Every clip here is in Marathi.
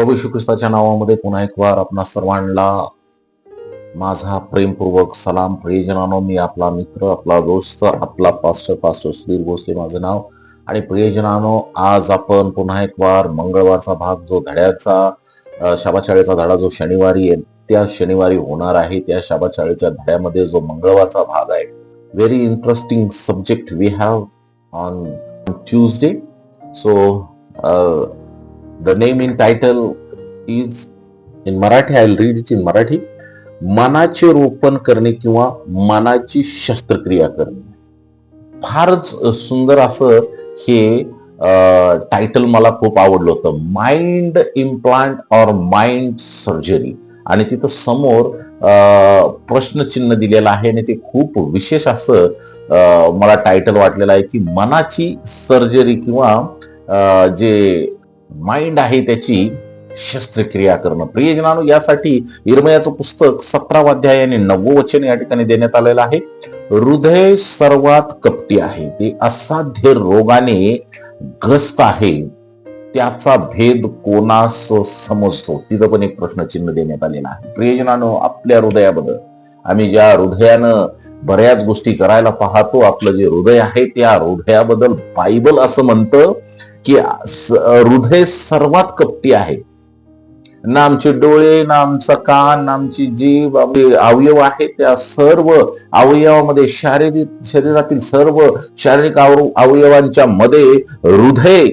प्रभू श्री ख्रिस्ताच्या नावामध्ये पुन्हा एक वार आपणा सर्वांना माझा प्रेमपूर्वक सलाम प्रियजनानो मी आपला मित्र आपला दोस्त आपला पास्टर पास्टर सुधीर भोसले माझं नाव. आणि प्रियजनानो आज आपण पुन्हा एक वार मंगळवारचा भाग जो धड्याचा शाबाचाळीचा शाबाशाळेचा धडा जो शनिवारी आहे त्या शनिवारी होणार आहे. त्या शाबाशाळेच्या धड्यामध्ये जो मंगळवारचा भाग आहे. Very interesting subject we have on Tuesday so the name in title is in Marathi I read it in Marathi मनाचे रोपण करणे किंवा मनाची शस्त्रक्रिया करणे. फारच सुंदर असं हे टायटल मला खूप आवडलं होतं. Mind implant or mind surgery आणि तिथं समोर प्रश्नचिन्ह दिलेलं आहे आणि ते खूप विशेष असं मला टायटल वाटलेलं आहे की मनाची सर्जरी किंवा जे माइंड आहे त्याची शस्त्रक्रिया करणं. प्रियजनानो यासाठी इरमयाचं पुस्तक सतरावा अध्याय आणि नववं वचन या ठिकाणी देण्यात आलेलं आहे. हृदय सर्वात कपटी आहे. ते असाध्य रोगाने ग्रस्त आहे. त्याचा भेद कोणास समजतो? तिथं पण एक प्रश्नचिन्ह देण्यात आलेला आहे. प्रियजनानो आपल्या हृदयाबद्दल आम्ही ज्या हृदयानं बऱ्याच गोष्टी करायला पाहतो आपलं जे हृदय आहे त्या हृदयाबद्दल बायबल असं म्हणतं की हृदय सर्वात कपटी आहे. ना आमचे डोळे ना आमचा कान ना आमची जीव आपले अवयव आहे त्या सर्व अवयवामध्ये शारीरिक शरीरातील सर्व शारीरिक अवयवांच्या मध्ये हृदय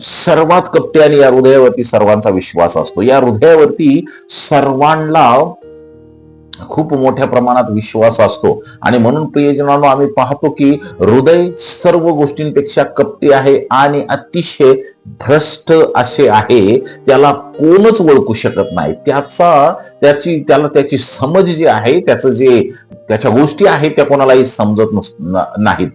सर्वात कपटी आणि या हृदयावरती सर्वांचा विश्वास असतो. या हृदयावरती सर्वांना खूप मोठ्या प्रमाणात विश्वास असतो. आणि म्हणून प्रियजनांनो आम्ही पाहतो की हृदय सर्व गोष्टींपेक्षा कपटी आहे आणि अतिशय भ्रष्ट असे आहे त्याला कोणच ओळखू शकत नाही. त्याचा त्याची त्याला त्याची समज जी आहे त्याचं जे त्याच्या गोष्टी आहेत त्या कोणालाही समजत नाहीत.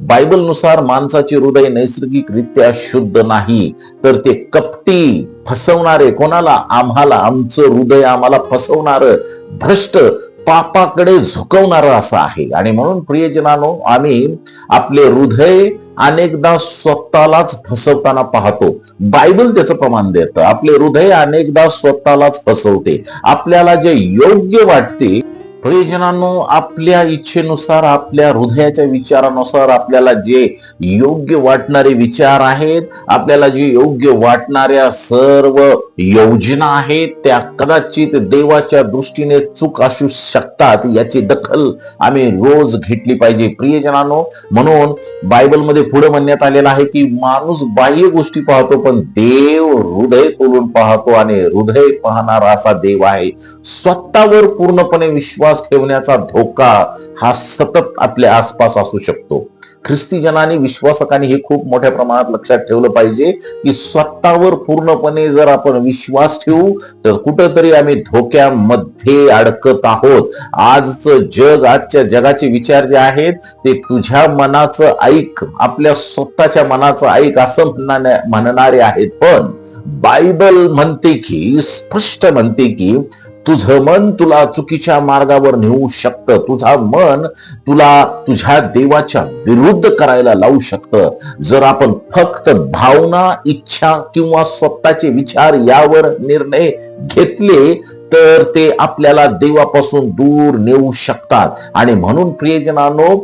बायबलनुसार माणसाचे हृदय नैसर्गिकरित्या शुद्ध नाही तर ते कपटी फसवणारे कोणाला? आम्हाला. आमचं हृदय आम्हाला फसवणार भ्रष्ट पापाकडे झुकवणारा असं आहे. आणि म्हणून प्रियजनानो आम्ही आपले हृदय अनेकदा स्वतःलाच फसवताना पाहतो. बायबल त्याचं प्रमाण देतं. आपले हृदय अनेकदा स्वतःलाच फसवते. आपल्याला जे योग्य वाटते प्रियजनांनो आपल्या इच्छेनुसार आपल्या हृदयाच्या विचारानुसार आपल्याला जे योग्य वाटणारे विचार आहेत आपल्याला जे योग्य वाटणाऱ्या सर्व योजना आहेत त्या कदाचित देवाच्या दृष्टीने चूक असू शकतात याची दखल आम्ही रोज घेतली पाहिजे. प्रियजनांनो म्हणून बायबलमध्ये पुढे म्हणण्यात आलेलं आहे की माणूस बाह्य गोष्टी पाहतो पण देव हृदय खोलून पाहतो आणि हृदय पाहणारा असा देव आहे. स्वतःवर पूर्णपणे विश्वास ठेवण्याचा धोका हा सतत आपल्या आसपास असू शकतो. ख्रिस्ती जनाने विश्वासकांनी हे खूप मोठ्या प्रमाणात लक्षात ठेवलं पाहिजे की स्वतःवर पूर्णपणे जर आपण विश्वास ठेवू तर कुठंतरी आम्ही धोक्यामध्ये अडकत आहोत. आजचं जग आजच्या जगाचे विचार जे आहेत ते तुझ्या मनाचं ऐक आपल्या स्वतःच्या मनाचं ऐक असं म्हणणाऱ्या म्हणणारे आहेत. पण बायबल म्हणते की स्पष्ट म्हणते की तुझं मन तुला चुकीच्या मार्गावर नेऊ शकतं. तुझा मन तुला तुझ्या देवाच्या विरुद्ध करायला लावू शकतं. जर आपण फक्त भावना इच्छा किंवा स्वतःचे विचार यावर निर्णय घेतले तर ते आपल्याला देवापासून दूर नेऊ शकतात. आणि म्हणून प्रियजनानो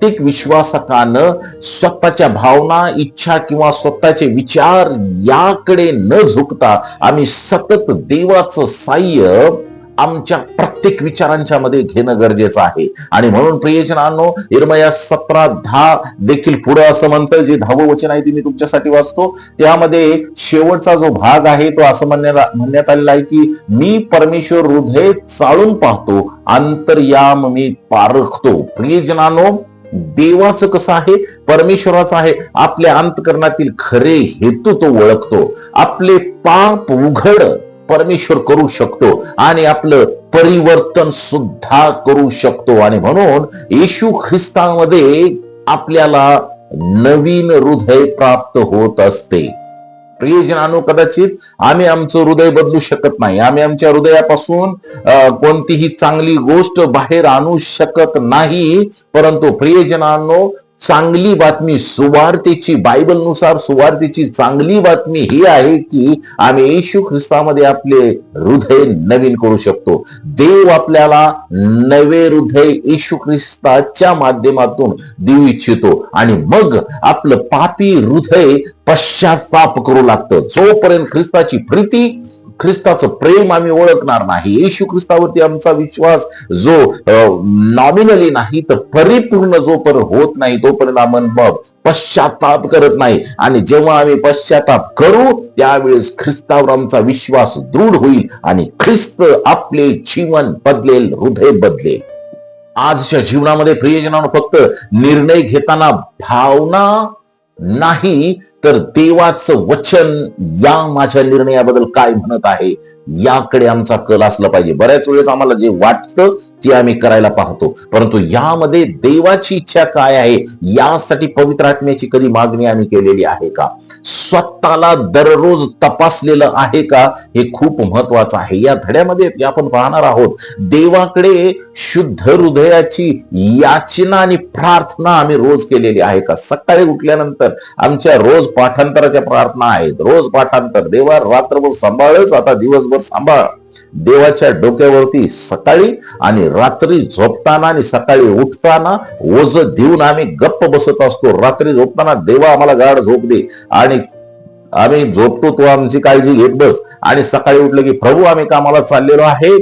प्रत्येक विश्वासकानं स्वतःच्या भावना इच्छा किंवा स्वतःचे विचार याकडे न झुकता आम्ही सतत देवाचं साह्य आमच्या प्रत्येक विचारांच्या मध्ये घेणं गरजेचं आहे. आणि म्हणून प्रियजनांनो इरमया सतरा दहा देखील पुढे असं म्हणतं जे दहावं वचन आहे ते मी तुमच्यासाठी वाचतो. त्यामध्ये शेवटचा जो भाग आहे तो असं म्हणण्याला म्हणण्यात आलेला आहे की मी परमेश्वर हृदय चाळून पाहतो अंतर्याम मी पारखतो. प्रियजनानो देवाचं कसं आहे? परमेश्वराचं आहे. आपल्या अंतकरणातील खरे हेतू तो ओळखतो. आपले पाप उघड परमेश्वर करू शकतो आणि आपलं परिवर्तन सुद्धा करू शकतो. आणि म्हणून येशू ख्रिस्तामध्ये आपल्याला नवीन हृदय प्राप्त होत असते. प्रियजनानो कदाचित. आम्ही आमचं हृदय बदलू शकत नाही. आम्ही आमच्या हृदयापासून कोणतीही चांगली गोष्ट बाहेर आणू शकत नाही. परंतु प्रियजनांनो चांगली बातमी सुवार्तेची बायबलनुसार सुवार्तेची चांगली बातमी ही आहे की आम्ही येशू ख्रिस्तामध्ये आपले हृदय नवीन करू शकतो. देव आपल्याला नवे हृदय येशू ख्रिस्ताच्या माध्यमातून देऊ इच्छितो. आणि मग आपलं पापी हृदय पश्चाताप करू लागतं. जोपर्यंत ख्रिस्ताची प्रीती ख्रिस्ताचं प्रेम आम्ही ओळखणार नाही. येशू ख्रिस्तावरती आमचा विश्वास जो नॉमिनली नाही तर परिपूर्ण जोपर्यंत होत नाही तोपर्यंत आपण मग पश्चाताप करत नाही. आणि जेव्हा आम्ही पश्चाताप करू त्यावेळेस ख्रिस्तावर आमचा विश्वास दृढ होईल आणि ख्रिस्त आपले जीवन बदलेल हृदय बदलेल. आजच्या जीवनामध्ये प्रियजनानं फक्त निर्णय घेताना भावना नाही तर देवाचं वचन या माझ्या निर्णयाबद्दल काय म्हणत आहे याकडे आमचा कल असला पाहिजे. बऱ्याच वेळेस आम्हाला जे वाटतं ती आम्ही करायला पाहतो. परंतु यामध्ये देवाची इच्छा काय आहे? यासाठी पवित्र आत्म्याची कधी मागणी आम्ही केलेली आहे का? स्वतःला दररोज तपासलेलं आहे का? हे खूप महत्वाचं आहे. या धड्यामध्ये आपण पाहणार आहोत देवाकडे शुद्ध हृदयाची याचना आणि प्रार्थना आम्ही रोज केलेली आहे का? सकाळी उठल्यानंतर आमच्या रोज पाठांतराच्या प्रार्थना आहेत. रोज पाठांतर. देवा रात्रभर सांभाळच आता दिवसभर सांभाळ. देवाच्या डोक्यावरती सकाळी आणि रात्री झोपताना आणि सकाळी उठताना ओझ देऊन आम्ही गप्प बसत असतो. रात्री झोपताना देवा आम्हाला गाढ झोप दे आणि आम्ही झोपतो तो आमची काळजी घेत बस. आणि सकाळी उठलं की प्रभू आम्ही कामाला चाललेलो आहे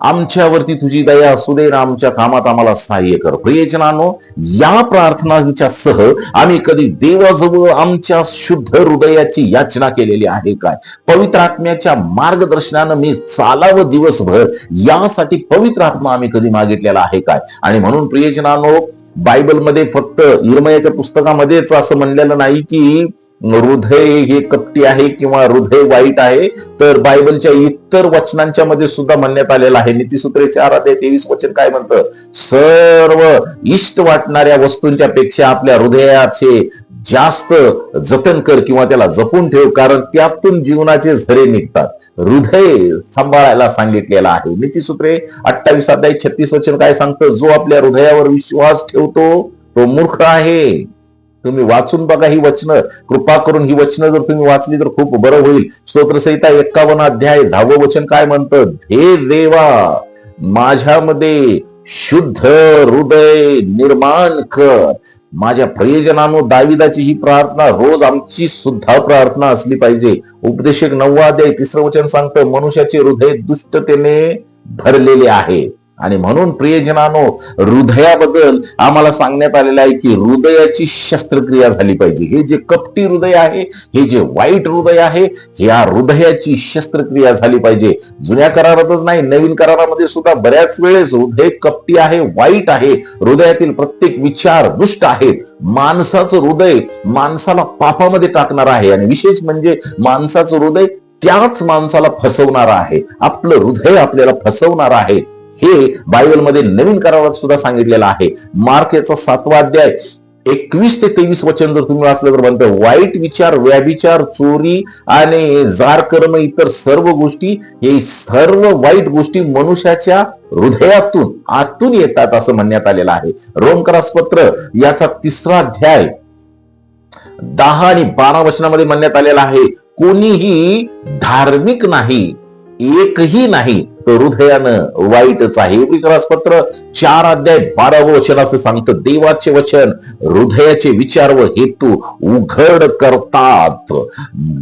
आमच्यावरती तुझी दया असू दे ना आमच्या कामात आम्हाला सहाय्य कर. प्रियजनानो या प्रार्थनांच्या सह आम्ही कधी देवाजवळ आमच्या शुद्ध हृदयाची याचना केलेली आहे काय? पवित्र आत्म्याच्या मार्गदर्शनानं मी चालावं दिवसभर यासाठी पवित्र आत्मा आम्ही कधी मागितलेला आहे काय? आणि म्हणून प्रियजनानो बायबलमध्ये फक्त इरमयाच्या पुस्तकामध्येच असं म्हणलेलं नाही की हृदय हे कपटी आहे किंवा हृदय वाईट आहे तर बायबलच्या इतर वचनांच्या मध्ये सुद्धा म्हणण्यात आलेलं आहे. नीतीसूत्रे चार अध्याय तेवीस वचन काय म्हणतं? सर्व इष्ट वाटणाऱ्या वस्तूंच्या पेक्षा आपल्या हृदयाचे जास्त जतन कर किंवा त्याला जपून ठेव कारण त्यातून जीवनाचे झरे निघतात. हृदय सांभाळायला सांगितलेला आहे. नीतीसूत्रे अठ्ठावीस अध्याय छत्तीस वचन काय सांगतं? जो आपल्या हृदयावर विश्वास ठेवतो तो मूर्ख आहे. तुम्ही वाचून बघा ही वचनं. कृपा करून ही वचनं जर तुम्ही वाचली तर खूप बरं होईल. स्तोत्रसहिता एक्कावन्न अध्याय दहावं वचन काय म्हणतं? हे देवा माझ्यामध्ये शुद्ध हृदय निर्माण कर. माझ्या प्रयोजनानो दाविदाची ही प्रार्थना रोज आमची सुद्धा प्रार्थना असली पाहिजे. उपदेशक नववा अध्याय तिसरं वचन सांगतं मनुष्याचे हृदय दुष्टतेने भरलेले आहे. आणि म्हणून प्रियजनानो हृदयाबद्दल आम्हाला सांगण्यात आलेलं आहे की हृदयाची शस्त्रक्रिया झाली पाहिजे. हे जे कपटी हृदय आहे हे जे वाईट हृदय आहे या हृदयाची शस्त्रक्रिया झाली पाहिजे. जुन्या करारातच नाही नवीन करारामध्ये सुद्धा बऱ्याच वेळेस हृदय कपटी आहे वाईट आहे. हृदयातील प्रत्येक विचार दुष्ट आहेत. माणसाचं हृदय माणसाला पापामध्ये टाकणार आहे. आणि विशेष म्हणजे माणसाचं हृदय त्याच माणसाला फसवणार आहे. आपलं हृदय आपल्याला फसवणार आहे. हे बायबलमध्ये नवीन करारात सुद्धा सांगितलेलं आहे. मार्क याचा सातवा अध्याय एकवीस ते तेवीस वचन जर तुम्ही वाचलं तर म्हणतं वाईट विचार व्याभिचार चोरी आणि जार कर्म इतर सर्व गोष्टी हे सर्व वाईट गोष्टी मनुष्याच्या हृदयातून आतून येतात असं म्हणण्यात आलेलं आहे. रोमकरास पत्र याचा तिसरा अध्याय दहा आणि बारा वचनामध्ये म्हणण्यात आलेला आहे कोणीही धार्मिक नाही एकही नाही हृदयानं वाईटच आहे. पत्र चार अध्याय बारावं वचन असं सांगतं. देवाचे वचन हृदयाचे विचार व हेतू उघड करतात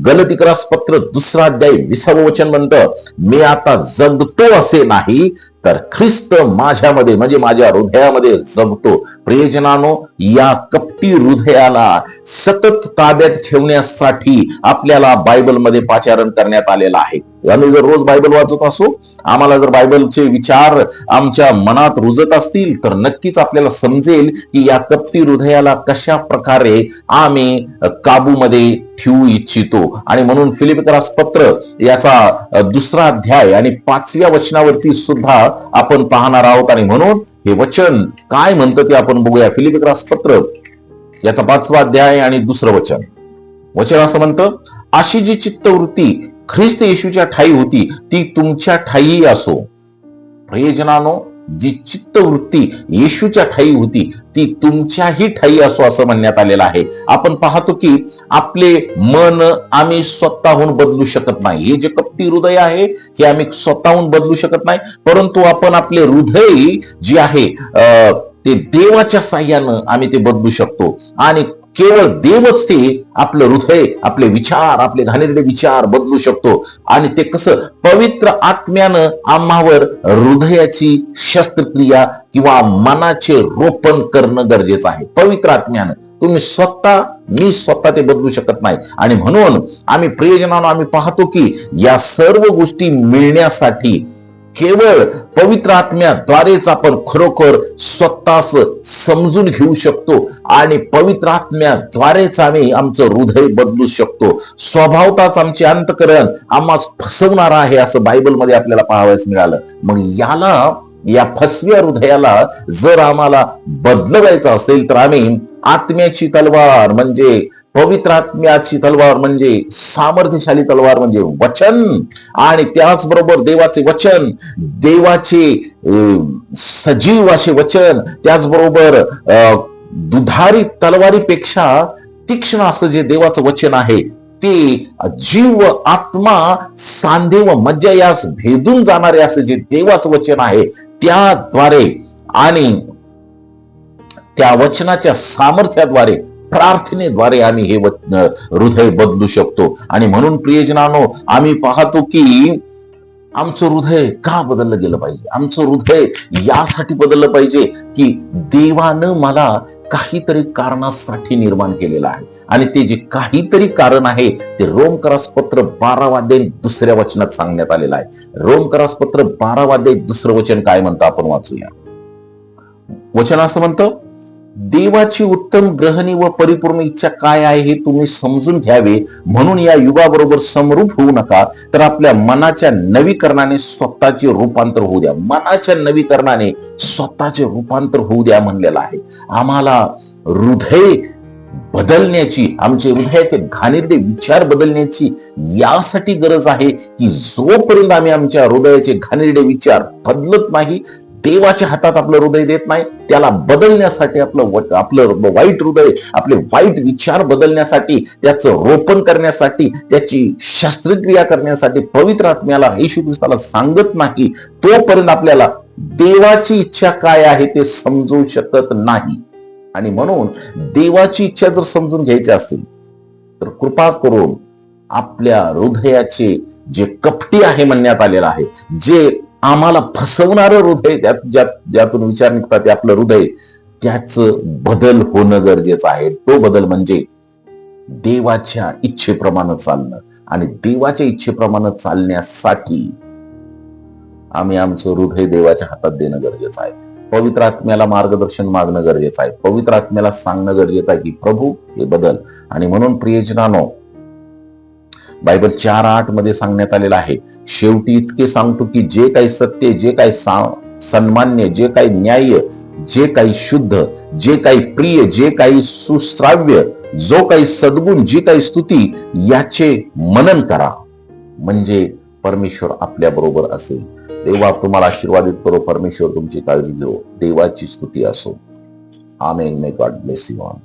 गलतिक्रास पत्र दुसरा अध्याय विसावं वचन म्हणतं मी आता जगतो असे नाही तर ख्रिस्त माझ्यामध्ये म्हणजे माझ्या हृदयामध्ये जगतो प्रियजनानो या कपटी हृदयाला सतत ताब्यात ठेवण्यासाठी आपल्याला बायबलमध्ये पाचारण करण्यात आलेलं आहे. आम्ही जर रोज बायबल वाचत असू आम्हाला जर बायबलचे विचार आमच्या मनात रुजत असतील तर नक्कीच आपल्याला समजेल की या कपटी हृदयाला कशा प्रकारे आम्ही काबूमध्ये ठेवू इच्छितो. आणि म्हणून फिलिपिकरास पत्र याचा दुसरा अध्याय आणि पाचव्या वचनावरती सुद्धा आपण पाहणार आहोत. आणि म्हणून हे वचन काय म्हणतं ते आपण बघूया. फिलिपिकरास पत्र याचा पाचवा अध्याय आणि दुसरं वचन. वचन असं म्हणतं अशी जी चित्तवृत्ती ख्रिस्त येशूच्या ठाई होती ती तुमच्या ठाई असो. प्रियजनानो जी चित्तवृत्ती येशूच्या ठाई होती ती तुमच्याही ठाई असो असं म्हणण्यात आलेलं आहे. आपण पाहतो की आपले मन आम्ही स्वतःहून बदलू शकत नाही. हे जे कपटी हृदय आहे हे आम्ही स्वतःहून बदलू शकत नाही. परंतु आपण आपले हृदय जे आहे अं, ते देवाच्या साह्यानं आम्ही ते बदलू शकतो. आणि केवळ देवच ते आपलं हृदय आपले विचार आपले घाणेरडे विचार बदलू शकतो. आणि ते कसं? पवित्र आत्म्यानं आम्हावर हृदयाची शस्त्रक्रिया किंवा मनाचे रोपण करणं गरजेचं आहे. पवित्र आत्म्यानं. तुम्ही स्वतः मी स्वतः ते बदलू शकत नाही. आणि म्हणून आम्ही प्रियजनानं आम्ही पाहतो की या सर्व गोष्टी मिळण्यासाठी केवळ पवित्र आत्म्याद्वारेच आपण खरोखर स्वतःच समजून घेऊ शकतो आणि पवित्र आत्म्याद्वारेच आम्ही आमचं हृदय बदलू शकतो. स्वभावताच आमचे अंतकरण आम्हास फसवणार आहे असं बायबलमध्ये आपल्याला पाहावयास मिळालं. मग याला या फसव्या हृदयाला जर आम्हाला बदलवायचं असेल तर आम्ही आत्म्याची तलवार म्हणजे पवित्र आत्म्याची तलवार म्हणजे सामर्थ्यशाली तलवार म्हणजे वचन. आणि त्याचबरोबर देवाचे वचन देवाचे सजीव असे वचन त्याचबरोबर अं, दुधारी तलवारीपेक्षा तीक्ष्ण असं जे देवाचं वचन आहे ते जीव आत्मा सांधे व मज्जा यास भेदून जाणारे असं जे देवाचं वचन आहे त्याद्वारे आणि त्या वचनाच्या सामर्थ्याद्वारे प्रार्थनेद्वारे आम्ही हे हृदय बदलू शकतो. आणि म्हणून प्रियजनानो आम्ही पाहतो की आमचं हृदय का बदललं गेलं पाहिजे? आमचं हृदय यासाठी बदललं पाहिजे की देवानं मला काहीतरी कारणासाठी निर्माण केलेलं आहे. आणि ते जे काहीतरी कारण आहे ते रोमकरास पत्र बारावाद्य दुसऱ्या वचनात सांगण्यात आलेलं आहे. रोमकरास पत्र बारावाद्य दुसरं वचन काय म्हणतं आपण वाचूया. वचन असं म्हणतं देवाची उत्तम ग्रहणी व परिपूर्ण इच्छा काय आहे हे तुम्ही समजून घ्यावे. म्हणून या युगाबरोबर समरूप होऊ नका. तर आपल्या मनाच्या नवीकरणाने स्वतःचे रूपांतर होऊ द्या. मनाच्या नवीकरणाने स्वतःचे रूपांतर होऊ द्या म्हणलेलं आहे. आम्हाला हृदय बदलण्याची आमचे हृदयाचे घाणेरडे विचार बदलण्याची यासाठी गरज आहे की जोपर्यंत आम्ही आमच्या हृदयाचे घाणेरडे विचार बदलत नाही देवाच्या हातात आपलं हृदय देत नाही त्याला बदलण्यासाठी आपलं व- आपलं वाईट हृदय आपले वाईट विचार बदलण्यासाठी त्याचं रोपण करण्यासाठी त्याची शस्त्रक्रिया करण्यासाठी पवित्र आत्म्याला येशू ख्रिस्ताला सांगत नाही तोपर्यंत आपल्याला देवाची इच्छा काय आहे ते समजू शकत नाही. आणि म्हणून देवाची इच्छा जर समजून घ्यायची असेल तर कृपा करून आपल्या हृदयाचे जे कपटी आहे म्हणण्यात आलेलं आहे जे आम्हाला फसवणारं हृदय त्यात ज्यात ज्यातून विचार निघतात ते आपलं हृदय त्याच बदल होणं गरजेचं आहे. तो बदल म्हणजे देवाच्या इच्छेप्रमाणे चालणं. आणि देवाच्या इच्छेप्रमाणे चालण्यासाठी आम्ही आमचं हृदय देवाच्या हातात देणं गरजेचं आहे. पवित्र आत्म्याला मार्गदर्शन मागणं गरजेचं आहे. पवित्र आत्म्याला सांगणं गरजेचं आहे की प्रभू हे बदल. आणि म्हणून प्रियजनानो बायबल चार आठमध्ये सांगण्यात आलेलं आहे शेवटी इतके सांगतो की जे काही सत्य जे काही सन्मान्य जे काही न्याय जे काही शुद्ध जे काही प्रिय जे काही सुश्राव्य जो काही सद्गुण जी काही स्तुती याचे मनन करा. म्हणजे परमेश्वर आपल्या बरोबर असेल. देवा तुम्हाला आशीर्वादित करो परमेश्वर तुमची काळजी घेऊ देवाची स्तुती असो. Amen may God bless you on